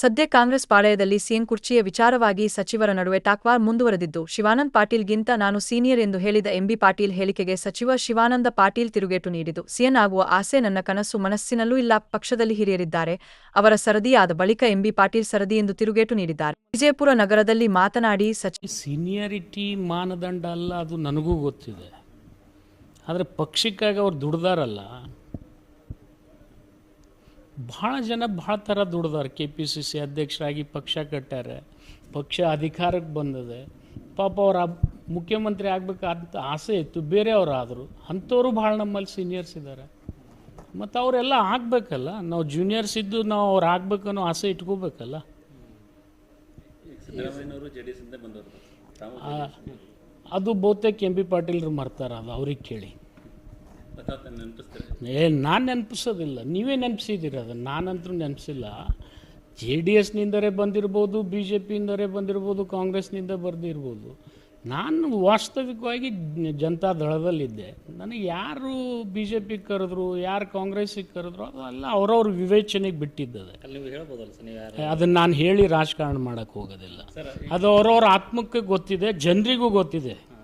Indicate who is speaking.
Speaker 1: ಸದ್ಯ ಕಾಂಗ್ರೆಸ್ ಪಾಳಯದಲ್ಲಿ ಸಿಎಂ ಕುರ್ಚಿಯ ವಿಚಾರವಾಗಿ ಸಚಿವರ ನಡುವೆ ಟಾಕ್ವಾರ್ ಮುಂದುವರೆದಿದ್ದು, ಶಿವಾನಂದ ಪಾಟೀಲ್ಗಿಂತ ನಾನು ಸೀನಿಯರ್ ಎಂದು ಹೇಳಿದ ಎಂಬಿ ಪಾಟೀಲ್ ಹೇಳಿಕೆಗೆ ಸಚಿವ ಶಿವಾನಂದ ಪಾಟೀಲ್ ತಿರುಗೇಟು ನೀಡಿದ್ದು ಸಿಎನ್ ಆಗುವ ಆಸೆ ನನ್ನ ಕನಸು ಮನಸ್ಸಿನಲ್ಲೂ ಇಲ್ಲ, ಪಕ್ಷದಲ್ಲಿ ಹಿರಿಯರಿದ್ದಾರೆ. ಅವರ ಸರದಿಯಾದ ಬಳಿಕ ಎಂಬಿ ಪಾಟೀಲ್ ಸರದಿ ಎಂದು ತಿರುಗೇಟು ನೀಡಿದ್ದಾರೆ. ವಿಜಯಪುರ ನಗರದಲ್ಲಿ ಮಾತನಾಡಿ ಸಚಿವ
Speaker 2: ಸೀನಿಯರಿಟಿ ಮಾನದಂಡ ಅಲ್ಲ, ಅದು ನನಗೂ ಗೊತ್ತಿದೆ. ಆದರೆ ಪಕ್ಷಕ್ಕಾಗಿ ಅವ್ರು ದುಡ್ದಾರಲ್ಲ ಭಾಳ ಜನ ಭಾಳ ಥರ ದುಡ್ದಾರೆ ಕೆ ಪಿ ಸಿ ಸಿ ಅಧ್ಯಕ್ಷರಾಗಿ ಪಕ್ಷ ಕಟ್ಟಾರೆ ಪಕ್ಷ ಅಧಿಕಾರಕ್ಕೆ ಬಂದಿದೆ. ಪಾಪ ಅವ್ರ ಮುಖ್ಯಮಂತ್ರಿ ಆಗಬೇಕಂತ ಆಸೆ ಇತ್ತು. ಬೇರೆಯವ್ರು ಆದರು. ಅಂಥವ್ರು ಭಾಳ ನಮ್ಮಲ್ಲಿ ಸೀನಿಯರ್ಸ್ ಇದ್ದಾರೆ ಮತ್ತು ಅವರೆಲ್ಲ ಆಗಬೇಕಲ್ಲ. ನಾವು ಜೂನಿಯರ್ಸ್ ಇದ್ದು ನಾವು ಅವ್ರು ಆಗ್ಬೇಕನ್ನೋ ಆಸೆ ಇಟ್ಕೋಬೇಕಲ್ಲ. ಅದು ಬಹುತೇಕ ಎಂ ಬಿ ಪಾಟೀಲ್ರು ಮರ್ತಾರ ಅದು ಅವ್ರಿಗೆ ಕೇಳಿ. ಏ ನಾನು ನೆನಪಿಸೋದಿಲ್ಲ. ನೀವೇ ನೆನಪಿಸಿದ್ದೀರ ಅದನ್ನು? ನಾನಂತರೂ ನೆನಪಿಸಿಲ್ಲ. ಜೆ ಡಿ ಎಸ್ನಿಂದಲೇ ಬಂದಿರ್ಬೋದು ಬಿ ಜೆ ಪಿಯಿಂದಲೇ ಬಂದಿರ್ಬೋದು ಕಾಂಗ್ರೆಸ್ನಿಂದ ಬರ್ದಿರ್ಬೋದು. ನಾನು ವಾಸ್ತವಿಕವಾಗಿ ಜನತಾ ದಳದಲ್ಲಿದ್ದೆ. ನನಗೆ ಯಾರು ಬಿ ಜೆ ಪಿ ಕರೆದ್ರು ಯಾರು ಕಾಂಗ್ರೆಸ್ಸಿಗೆ ಕರೆದ್ರು ಅದೆಲ್ಲ ಅವ್ರವ್ರ ವಿವೇಚನೆಗೆ ಬಿಟ್ಟಿದ್ದದೆ. ಅದನ್ನು ನಾನು ಹೇಳಿ ರಾಜಕಾರಣ ಮಾಡೋಕ್ಕೆ ಹೋಗೋದಿಲ್ಲ. ಅದು ಅವ್ರವ್ರ ಆತ್ಮಕ್ಕೆ ಗೊತ್ತಿದೆ ಜನರಿಗೂ ಗೊತ್ತಿದೆ.